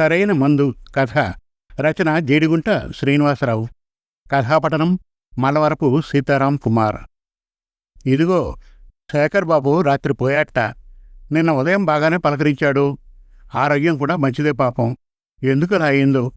సరైన మందు. కథ. రచన జేడిగుంట శ్రీనివాసరావు. కథాపటనం మలవరపు సీతారాం కుమార్. ఇదిగో శేఖర్ బాబు రాత్రి పోయాట నిన్న ఉదయం బాగానే పలకరించాడు. ఆరోగ్యం కూడా మంచిదే పాపం. ఎందుకు అలా అయిందో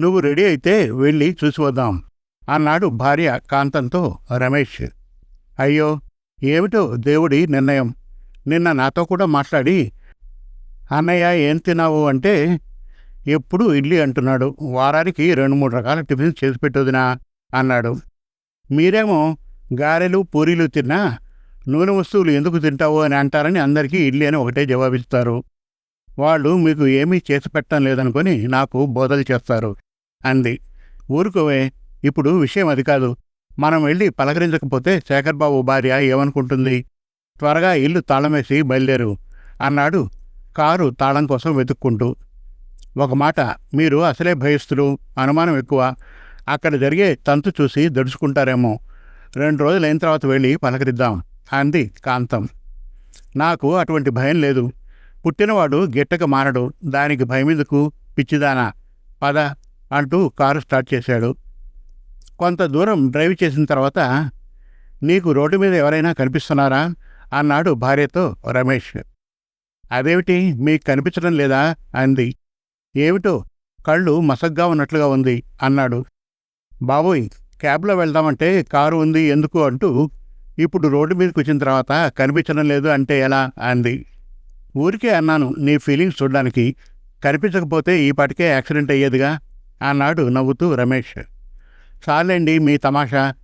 నువ్వు రెడీ అయితే వెళ్ళి చూసి వద్దాం అన్నాడు భార్య కాంతంతో రమేష్. అయ్యో ఏమిటో దేవుడి నిర్ణయం. నిన్న నాతో కూడా మాట్లాడి అన్నయ్య ఏం తిన్నావు? అంటే ఎప్పుడు ఇడ్లీ అంటున్నాడు. వారానికి రెండు మూడు రకాల టిఫిన్స్ చేసి పెట్టొదినా అన్నాడు. మీరేమో గారెలు పూరీలు తిన్నా నూనె వస్తువులు ఎందుకు తింటావు అని అంటారని అందరికీ ఇడ్లీ అని ఒకటే జవాబిస్తారు. వాళ్ళు మీకు ఏమీ చేసి పెట్టడం లేదనుకొని నాకు బోధలు చేస్తారు అంది. ఊరుకోవే ఇప్పుడు విషయం అది కాదు. మనం వెళ్ళి పలకరించకపోతే శేఖర్ బాబు భార్య ఏమనుకుంటుంది? త్వరగా ఇల్లు తాళమేసి బయలుదేరు అన్నాడు కారు తాళం కోసం వెతుక్కుంటూ. ఒక మాట మీరు అసలే భయస్తులు అనుమానం ఎక్కువ. అక్కడ జరిగే తంతు చూసి దడుచుకుంటారేమో. రెండు రోజులు అయిన తర్వాత వెళ్ళి పలకరిద్దాం అంది కాంతం. నాకు అటువంటి భయం లేదు. పుట్టినవాడు గిట్టక మారడు. దానికి భయమెందుకు? పిచ్చిదానా. పద అంటూ కారు స్టార్ట్ చేశాడు. కొంత దూరం డ్రైవ్ చేసిన తర్వాత నీకు రోడ్డు మీద ఎవరైనా కనిపిస్తున్నారా? అన్నాడు భార్యతో రమేష్. అదేమిటి? మీకు కనిపించడం లేదా? అంది. ఏమిటో కళ్ళు మసగ్గా ఉన్నట్లుగా ఉంది అన్నాడు. బాబోయ్ క్యాబ్లో వెళ్దామంటే కారు ఉంది ఎందుకు అంటూ ఇప్పుడు రోడ్డు మీదకి వచ్చిన తర్వాత కనిపించడం లేదు అంటే ఎలా అంది. ఊరికే అన్నాను నీ ఫీలింగ్స్ చూడడానికి కనిపించకపోతే ఈ పాటికే యాక్సిడెంట్ అయ్యేదిగా అన్నాడు నవ్వుతూ రమేష్. చాలండి మీ తమాషా?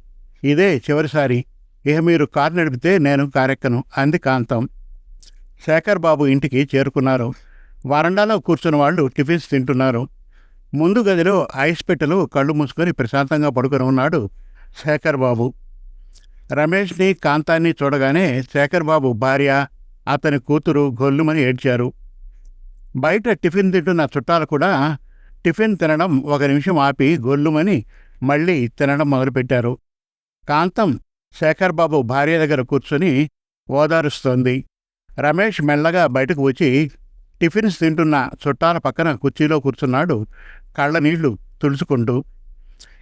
ఇదే చివరిసారి. ఇక మీరు కారు నడిపితే నేను కారెక్కను అంది కాంతం. శేఖర్ బాబు ఇంటికి చేరుకున్నారు. వరండాలో కూర్చున్న వాళ్ళు టిఫిన్స్ తింటున్నారు. ముందు గదిలో ఐస్ పెట్టెలు కళ్ళు మూసుకొని ప్రశాంతంగా పడుకొని ఉన్నాడు శేఖర్ బాబు రమేష్ని కాంతాన్ని చూడగానే శేఖర్ బాబు భార్య అతని కూతురు గొల్లుమని ఏడ్చారు. బయట టిఫిన్ తింటున్న చుట్టాలు కూడా టిఫిన్ తినడం ఒక నిమిషం ఆపి గొల్లుమని మళ్ళీ తినడం మొదలుపెట్టారు. కాంతం శేఖర్ బాబు భార్య దగ్గర కూర్చొని ఓదారుస్తోంది. రమేష్ మెల్లగా బయటకు వచ్చి టిఫిన్స్ తింటున్న చుట్టాల పక్కన కుర్చీలో కూర్చున్నాడు. కళ్ళ నీళ్ళు తుడుచుకుంటూ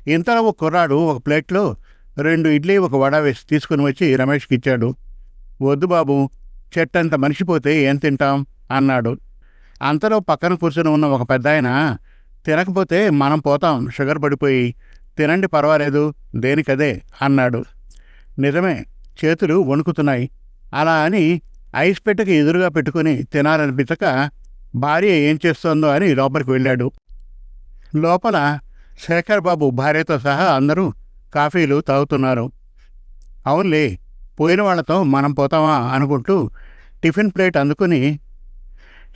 ఇంతలో ఒక కుర్రాడు ఒక ప్లేట్లో రెండు ఇడ్లీ ఒక వడ వేసి తీసుకుని వచ్చి రమేష్కి ఇచ్చాడు. వద్దు బాబు చెట్టంత మనిషిపోతే ఏం తింటాం? అన్నాడు. అంతలో పక్కన కూర్చుని ఉన్న ఒక పెద్ద ఆయన తినకపోతే మనం పోతాం షుగర్ పడిపోయి. తినండి పర్వాలేదు దేనికదే అన్నాడు. నిజమే చేతులు వణుకుతున్నాయి. అలా అని ఐస్ పెట్టెకి ఎదురుగా పెట్టుకుని తినాలనిపించక భార్య ఏం చేస్తోందో అని లోపలికి వెళ్ళాడు. లోపల శేఖర్ బాబు భార్యతో సహా అందరూ కాఫీలు తాగుతున్నారు. అవునులే పోయిన వాళ్ళతో మనం పోతామా అనుకుంటూ టిఫిన్ ప్లేట్ అందుకుని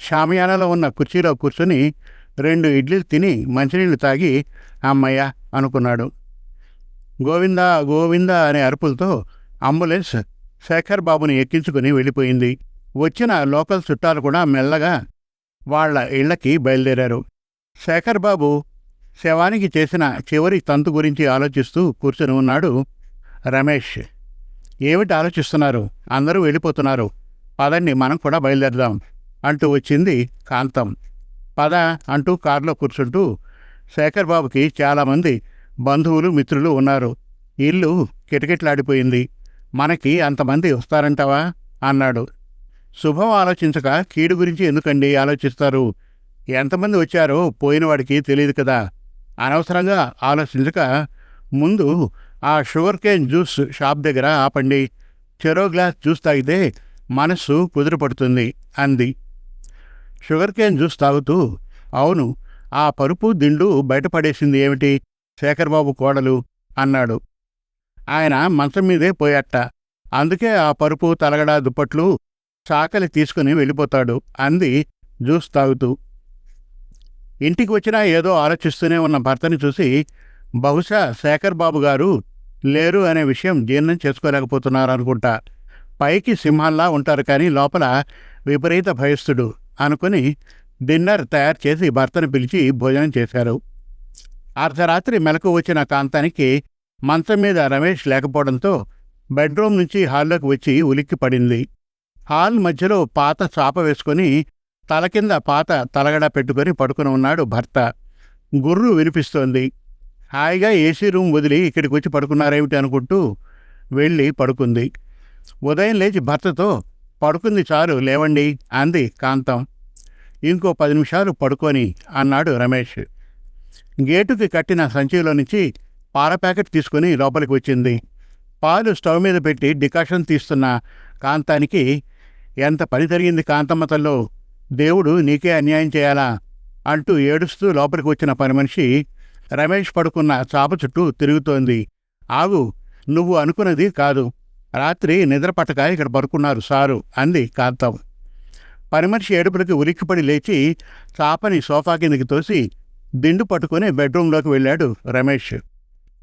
షామియానాలో ఉన్న కుర్చీలో కూర్చుని రెండు ఇడ్లీలు తిని మంచినీళ్ళు తాగి అమ్మయ్య అనుకున్నాడు. గోవిందా గోవిందా అనే అరుపులతో అంబులెన్స్ శేఖర్ బాబుని ఎక్కించుకుని వెళ్ళిపోయింది. వచ్చిన లోకల్ చుట్టాలు కూడా మెల్లగా వాళ్ళ ఇళ్ళకి బయలుదేరారు. శేఖర్ బాబు శవానికి చేసిన చివరి తంతు గురించి ఆలోచిస్తూ కూర్చుని ఉన్నాడు రమేష్. ఏమిటి ఆలోచిస్తున్నారు? అందరూ వెళ్ళిపోతున్నారు. పదండి మనం కూడా బయలుదేరదాం అంటూ వచ్చింది కాంతం. పద అంటూ కారులో కూర్చుంటూ శేఖర్ బాబుకి చాలామంది బంధువులు మిత్రులు ఉన్నారు. ఇల్లు కిటకిట్లాడిపోయింది. మనకి అంతమంది వస్తారంటావా? అన్నాడు. శుభం ఆలోచించక కీడు గురించి ఎందుకండి ఆలోచిస్తారు? ఎంతమంది వచ్చారో పోయినవాడికి తెలియదు కదా. అనవసరంగా ఆలోచించక ముందు ఆ షుగర్ కేన్ జ్యూస్ షాప్ దగ్గర ఆపండి. చెరో గ్లాస్ జ్యూస్ తాగితే మనస్సు కుదురుపడుతుంది అంది. షుగర్ కేన్ జ్యూస్ తాగుతూ అవును ఆ పరుపు దిండు బయటపడేసింది ఏమిటి? శేఖర్బాబు కోడలు అన్నాడు. ఆయన మంచం మీదే పోయట్ట అందుకే ఆ పరుపు తలగడ దుప్పట్లు చాకలి తీసుకుని వెళ్ళిపోతాడు అంది జ్యూస్ తాగుతూ. ఇంటికి వచ్చినా ఏదో ఆలోచిస్తూనే ఉన్న భర్తని చూసి బహుశా శేఖర్ బాబు గారు లేరు అనే విషయం జీర్ణం చేసుకోలేకపోతున్నారు అనుకుంటా పైకి సింహంలా ఉంటారు కానీ లోపల విపరీత భయస్థుడు అనుకుని డిన్నర్ తయారు చేసి భర్తను పిలిచి భోజనం చేశారు. అర్ధరాత్రి మెలకు వచ్చిన కాంతానికి మంచం మీద రమేష్ లేకపోవడంతో బెడ్రూమ్ నుంచి హాల్లోకి వచ్చి ఉలిక్కి పడింది. హాల్ మధ్యలో పాత చాప వేసుకొని తల కింద పాత తలగడ పెట్టుకొని పడుకుని ఉన్నాడు భర్త. గుర్రు వినిపిస్తోంది. హాయిగా ఏసీ రూమ్ వదిలి ఇక్కడికి వచ్చి పడుకున్నారేమిటి అనుకుంటూ వెళ్ళి పడుకుంది. ఉదయం లేచి భర్తతో పడుకుంది చాలు లేవండి అంది కాంతం. ఇంకో పది నిమిషాలు పడుకొని అన్నాడు రమేష్. గేటుకి కట్టిన సంచిలో నుంచి పాల ప్యాకెట్ తీసుకుని లోపలికి వచ్చింది. పాలు స్టవ్ మీద పెట్టి డికాషన్ తీస్తున్న కాంతానికి ఎంత పని జరిగింది కాంతమ్మ తల్లో? దేవుడు నీకే అన్యాయం చేయాలా? అంటూ ఏడుస్తూ లోపలికి వచ్చిన పని మనిషి రమేష్ పడుకున్న చాప చుట్టూ తిరుగుతోంది. ఆగు నువ్వు అనుకున్నది కాదు. రాత్రి నిద్ర పట్టక ఇక్కడ పడుకున్నారు సారు అంది కాంతం. పని మనిషి ఏడుపులకి ఉలిక్కిపడి లేచి చాపని సోఫా కిందకి తోసి దిండు పట్టుకుని బెడ్రూంలోకి వెళ్ళాడు రమేష్.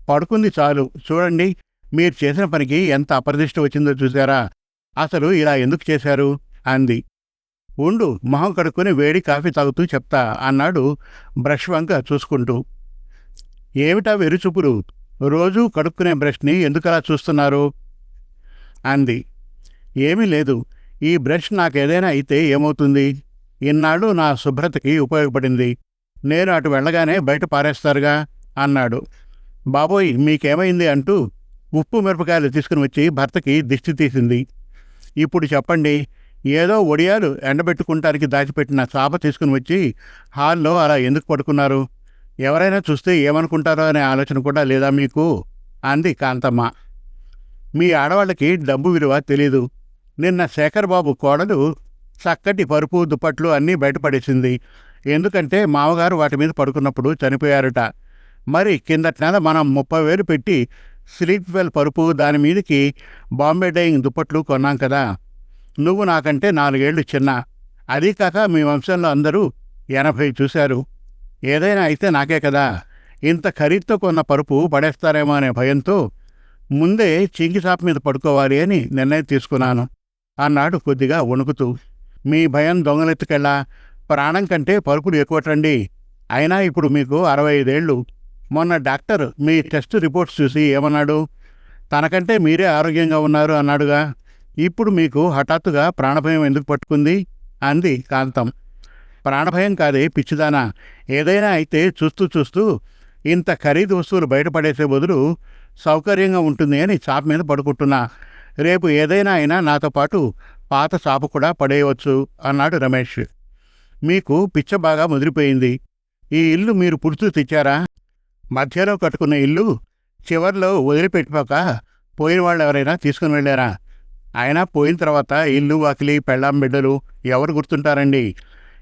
పడుకుంది చాలు. చూడండి మీరు చేసిన పనికి ఎంత అప్రదిష్ట వచ్చిందో చూసారా అసలు ఇలా ఎందుకు చేశారు? అంది. ఉండు మొహం కడుక్కుని వేడి కాఫీ తాగుతూ చెప్తా అన్నాడు బ్రష్ వంక చూసుకుంటూ. ఏమిటా వెరుచుపులు రోజూ కడుక్కునే బ్రష్ని ఎందుకలా చూస్తున్నారు? అంది. ఏమీ లేదు. ఈ బ్రష్ నాకేదైనా అయితే ఏమవుతుంది? ఇన్నాళ్ళు నా శుభ్రతకి ఉపయోగపడింది. నేను అటు వెళ్ళగానే బయట పారేస్తారుగా? అన్నాడు. బాబోయ్ మీకేమైంది అంటూ ఉప్పు మిరపకాయలు తీసుకుని వచ్చి భర్తకి దిష్టి తీసింది. ఇప్పుడు చెప్పండి ఏదో ఒడియాలు ఎండబెట్టుకుంటానికి దాచిపెట్టిన చాప తీసుకుని వచ్చి హాల్లో అలా ఎందుకు పడుకున్నారు? ఎవరైనా చూస్తే ఏమనుకుంటారో అనే ఆలోచన కూడా లేదా మీకు? అంది కాంతమ్మ. మీ ఆడవాళ్ళకి డబ్బు విలువ తెలీదు. నిన్న శేఖర్ బాబు కోడలు చక్కటి పరుపు దుప్పట్లు అన్నీ బయటపడేసింది. ఎందుకంటే మామగారు వాటి మీద పడుకున్నప్పుడు చనిపోయారట. మరి కిందటి నెల మనం ముప్పై వేలు పెట్టి స్లీప్ వెల్ పరుపు దాని మీదకి బాంబే డైయింగ్ దుప్పట్లు కొన్నాం కదా. నువ్వు నాకంటే నాలుగేళ్ళు చిన్న. అదీ కాక మీ వంశంలో అందరూ ఎనభై చూశారు. ఏదైనా అయితే నాకే కదా. ఇంత ఖరీదుతో కొన్న పరుపు పడేస్తారేమో అనే భయంతో ముందే చింగిసాప్ మీద పడుకోవాలి అని నిర్ణయం తీసుకున్నాను. అన్నాడు కొద్దిగా వణుకుతూ. మీ భయం దొంగలెత్తుకెళ్ళా. ప్రాణం కంటే పరుపులు ఎక్కువటండి. అయినా ఇప్పుడు మీకు అరవై ఐదేళ్ళు మొన్న డాక్టర్ మీ టెస్ట్ రిపోర్ట్స్ చూసి ఏమన్నాడు? తనకంటే మీరే ఆరోగ్యంగా ఉన్నారు అన్నాడుగా. ఇప్పుడు మీకు హఠాత్తుగా ప్రాణభయం ఎందుకు పట్టుకుంది? అంది కాంతం. ప్రాణభయం కాదే పిచ్చిదానా. ఏదైనా అయితే చూస్తూ చూస్తూ ఇంత ఖరీదు వస్తువులు బయటపడేసే బదులు సౌకర్యంగా ఉంటుంది అని చాప మీద పడుకుంటున్నా. రేపు ఏదైనా అయినా నాతో పాటు పాత చాప కూడా పడేయవచ్చు అన్నాడు రమేష్. మీకు పిచ్చ బాగా ముదిరిపోయింది. ఈ ఇల్లు మీరు పుడుతూ తెచ్చారా? మధ్యలో కట్టుకున్న ఇల్లు చివర్లో వదిలిపెట్టిపోక పోయిన వాళ్ళు ఎవరైనా తీసుకుని వెళ్ళారా? అయినా పోయిన తర్వాత ఇల్లు వాకిలి పెళ్ళాం బిడ్డలు ఎవరు గుర్తుంటారండి?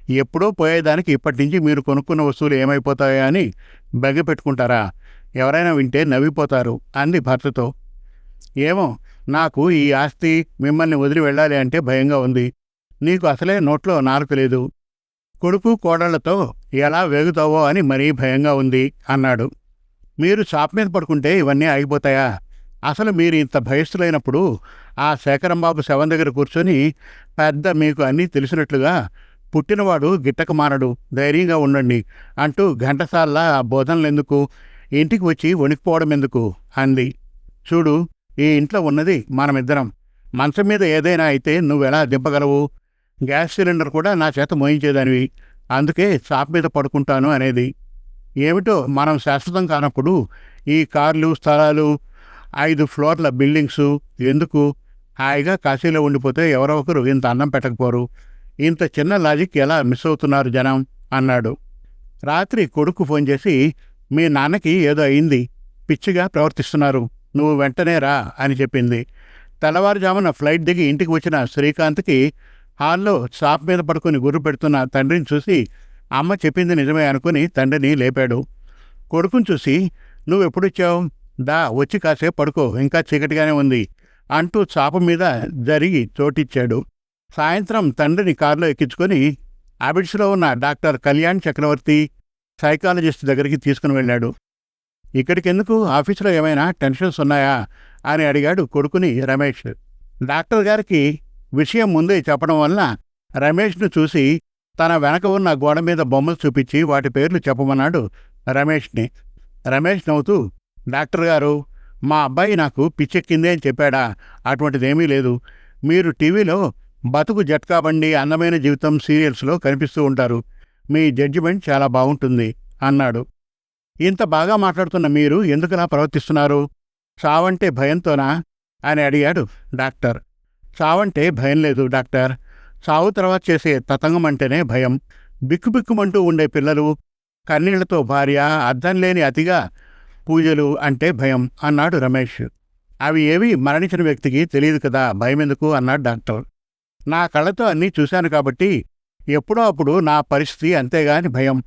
ఎప్పుడో పోయేదానికి ఇప్పటి నుంచి మీరు కొనుక్కున్న వస్తువులు ఏమైపోతాయో అని బెగ పెట్టుకుంటారా? ఎవరైనా వింటే నవ్విపోతారు అంది భర్తతో. ఏమో నాకు ఈ ఆస్తి మిమ్మల్ని వదిలి వెళ్ళాలి అంటే భయంగా ఉంది. నీకు అసలే నోట్లో నాలుక లేదు. కొడుకు కోడళ్ళతో ఎలా వేగుతావో అని మరీ భయంగా ఉంది అన్నాడు. మీరు షాప్ మీద పడుకుంటే ఇవన్నీ ఆగిపోతాయా? అసలు మీరు ఇంత భయస్థులైనప్పుడు ఆ శేఖరంబాబు శవం దగ్గర కూర్చొని పెద్ద మీకు అన్నీ తెలిసినట్లుగా పుట్టినవాడు గిట్టక మారడు ధైర్యంగా ఉండండి అంటూ ఘంటసాల్లా ఆ బోధనలెందుకు ఇంటికి వచ్చి వణికిపోవడం ఎందుకు? అంది. చూడు ఈ ఇంట్లో ఉన్నది మనమిద్దరం. మంచం మీద ఏదైనా అయితే నువ్వెలా దింపగలవు? గ్యాస్ సిలిండర్ కూడా నా చేత మోయించేదానివి. అందుకే చాప్ మీద పడుకుంటాను అనేది. ఏమిటో మనం శాశ్వతం కానప్పుడు ఈ కార్లు స్థలాలు ఐదు ఫ్లోర్ల బిల్డింగ్సు ఎందుకు? హాయిగా కాశీలో ఉండిపోతే ఎవరో ఒకరు ఇంత అన్నం పెట్టకపోరు. ఇంత చిన్న లాజిక్ ఎలా మిస్ అవుతున్నారు జనం? అన్నాడు. రాత్రి కొడుకు ఫోన్ చేసి మీ నాన్నకి ఏదో అయింది. పిచ్చిగా ప్రవర్తిస్తున్నారు. నువ్వు వెంటనే రా అని చెప్పింది. తెల్లవారుజామున ఫ్లైట్ దిగి ఇంటికి వచ్చిన శ్రీకాంత్కి హాల్లో షాప్ మీద పడుకుని గుర్రు పెడుతున్న తండ్రిని చూసి అమ్మ చెప్పింది నిజమే అనుకుని తండ్రిని లేపాడు. కొడుకుని చూసి నువ్వెప్పుడొచ్చావు? దా వచ్చి కాసేపు పడుకో ఇంకా చీకటిగానే ఉంది అంటూ చాప మీద జరిగి చోటిచ్చాడు. సాయంత్రం తండ్రిని కారులో ఎక్కించుకొని అబిడ్స్లో ఉన్న డాక్టర్ కళ్యాణ్ చక్రవర్తి సైకాలజిస్ట్ దగ్గరికి తీసుకుని వెళ్ళాడు. ఇక్కడికెందుకు? ఆఫీసులో ఏమైనా టెన్షన్స్ ఉన్నాయా? అని అడిగాడు కొడుకుని రమేష్. డాక్టర్ గారికి విషయం ముందే చెప్పడం వలన రమేష్ను చూసి తన వెనక ఉన్న గోడ మీద బొమ్మలు చూపించి వాటి పేర్లు చెప్పమన్నాడు రమేష్ని. రమేష్ నవ్వుతూ డాక్టర్ గారు మా అబ్బాయి నాకు పిచ్చెక్కిందే అని చెప్పాడా? అటువంటిదేమీ లేదు. మీరు టీవీలో బతుకు జట్కా బండి అందమైన జీవితం సీరియల్స్లో కనిపిస్తూ ఉంటారు. మీ జడ్జిమెంట్ చాలా బాగుంటుంది అన్నాడు. ఇంత బాగా మాట్లాడుతున్న మీరు ఎందుకలా ప్రవర్తిస్తున్నారు? చావంటే భయంతోనా? అని అడిగాడు డాక్టర్. చావంటే భయం లేదు డాక్టర్. చావు తర్వాత చేసే తతంగం అంటేనే భయం. బిక్కుబిక్కుమంటూ ఉండే పిల్లలు కన్నీళ్ళతో భార్య అర్థం లేని అతిగా పూజలు అంటే భయం అన్నాడు రమేష్. అవి ఏవి మరణించిన వ్యక్తికి తెలియదు కదా భయం ఎందుకు అన్నాడు డాక్టర్. నా కళ్ళతో అన్నీ చూశాను కాబట్టి ఎప్పుడో అప్పుడు నా పరిస్థితి అంతేగాని భయం.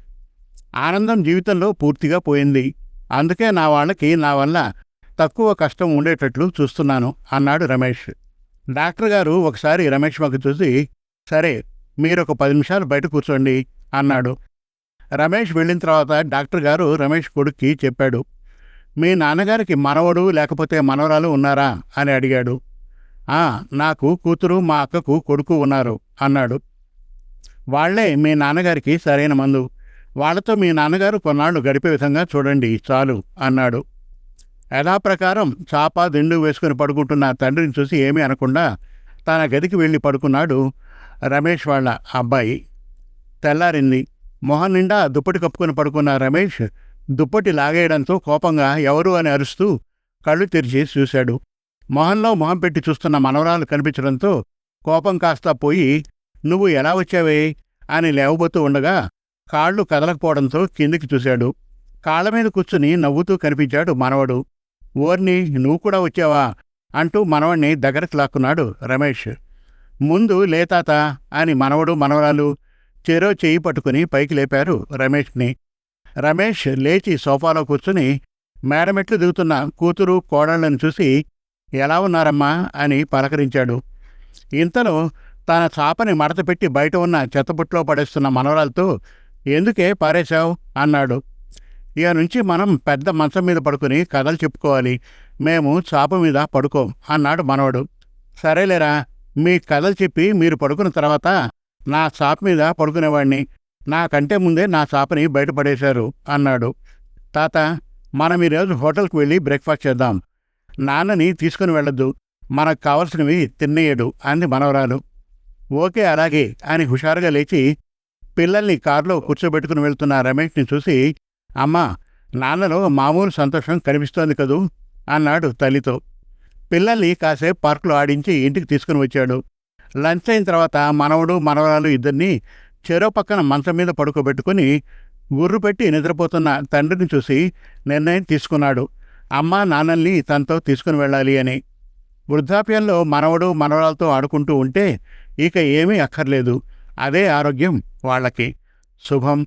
ఆనందం జీవితంలో పూర్తిగా పోయింది. అందుకే నా వాళ్ళకి నా వల్ల తక్కువ కష్టం ఉండేటట్లు చూస్తున్నాను అన్నాడు రమేష్. డాక్టర్ గారు ఒకసారి రమేష్ మాకు చూసి సరే మీరు ఒక పది నిమిషాలు బయట కూర్చోండి అన్నాడు. రమేష్ వెళ్ళిన తర్వాత డాక్టర్ గారు రమేష్ కొడుక్కి చెప్పాడు మీ నాన్నగారికి మనవడు లేకపోతే మనవరాలు ఉన్నారా? అని అడిగాడు. ఆ నాకు కూతురు మా అక్కకు కొడుకు ఉన్నారు అన్నాడు. వాళ్ళే మీ నాన్నగారికి సరైన మందు. వాళ్ళతో మీ నాన్నగారు కొన్నాళ్ళు గడిపే విధంగా చూడండి చాలు అన్నాడు. యథాప్రకారం చాప దిండు వేసుకుని పడుకుంటున్న తండ్రిని చూసి ఏమీ అనకుండా తన గదికి వెళ్ళి పడుకున్నాడు రమేష్ వాళ్ళ అబ్బాయి. తెల్లారింది. మొహం నిండా దుప్పటి కప్పుకొని పడుకున్న రమేష్ దుప్పటి లాగేయడంతో కోపంగా ఎవరు అని అరుస్తూ కళ్ళు తెరిచి చూశాడు. మొహంలో మొహం పెట్టి చూస్తున్న మనవరాలు కనిపించడంతో కోపం కాస్త పోయి నువ్వు ఎలా వచ్చావే? అని లేవబోతూ ఉండగా కాళ్ళు కదలకపోవడంతో కిందికి చూశాడు. కాళ్ళ మీద కూర్చుని నవ్వుతూ కనిపించాడు మనవడు. ఓర్ని నువ్వు కూడా వచ్చావా? అంటూ మనవణ్ణి దగ్గరకు లాక్కున్నాడు రమేష్. ముందు లేతాత అని మనవడు మనవరాలు చెరో చేయి పట్టుకుని పైకి లేపారు రమేష్ని. రమేష్ లేచి సోఫాలో కూర్చుని మేడమెట్లు దిగుతున్న కూతురు కోడళ్ళను చూసి ఎలా ఉన్నారమ్మా? అని పలకరించాడు. ఇంతలో తన చాపని మడతపెట్టి బయట ఉన్న చెత్తబుట్లో పడేస్తున్న మనవరాలతో ఎందుకే పారేశావు? అన్నాడు. ఇక నుంచి మనం పెద్ద మంచం మీద పడుకుని కథలు చెప్పుకోవాలి. మేము చాప మీద పడుకోం అన్నాడు మనవడు. సరేలేరా మీ కథలు చెప్పి మీరు పడుకున్న తర్వాత నా చాప మీద పడుకునేవాడిని నాకంటే ముందే నా చాపని బయటపడేశారు అన్నాడు. తాత మనం ఈరోజు హోటల్కి వెళ్ళి బ్రేక్ఫాస్ట్ చేద్దాం. నాన్నని తీసుకుని వెళ్ళొద్దు. మనకు కావలసినవి తిన్నేయడు అంది మనవరాలు. ఓకే అలాగే అని హుషారుగా లేచి పిల్లల్ని కారులో కూర్చోబెట్టుకుని వెళ్తున్న రమేష్ని చూసి అమ్మా నాన్నలో మామూలు సంతోషం కనిపిస్తోంది కదూ? అన్నాడు తల్లితో. పిల్లల్ని కాసేపు పార్కులో ఆడించి ఇంటికి తీసుకుని వచ్చాడు. లంచ్ అయిన తర్వాత మనవడు మనవరాలు ఇద్దరిని చెరో పక్కన మంచం మీద పడుకోబెట్టుకుని గుర్రు పెట్టి నిద్రపోతున్న తండ్రిని చూసి నిర్ణయం తీసుకున్నాడు. అమ్మ నాన్నల్ని తనతో తీసుకుని వెళ్ళాలి అని. వృద్ధాప్యంలో మనవడు మనవరాలతో ఆడుకుంటూ ఉంటే ఇక ఏమీ అక్కర్లేదు. అదే ఆరోగ్యం వాళ్ళకి. శుభం.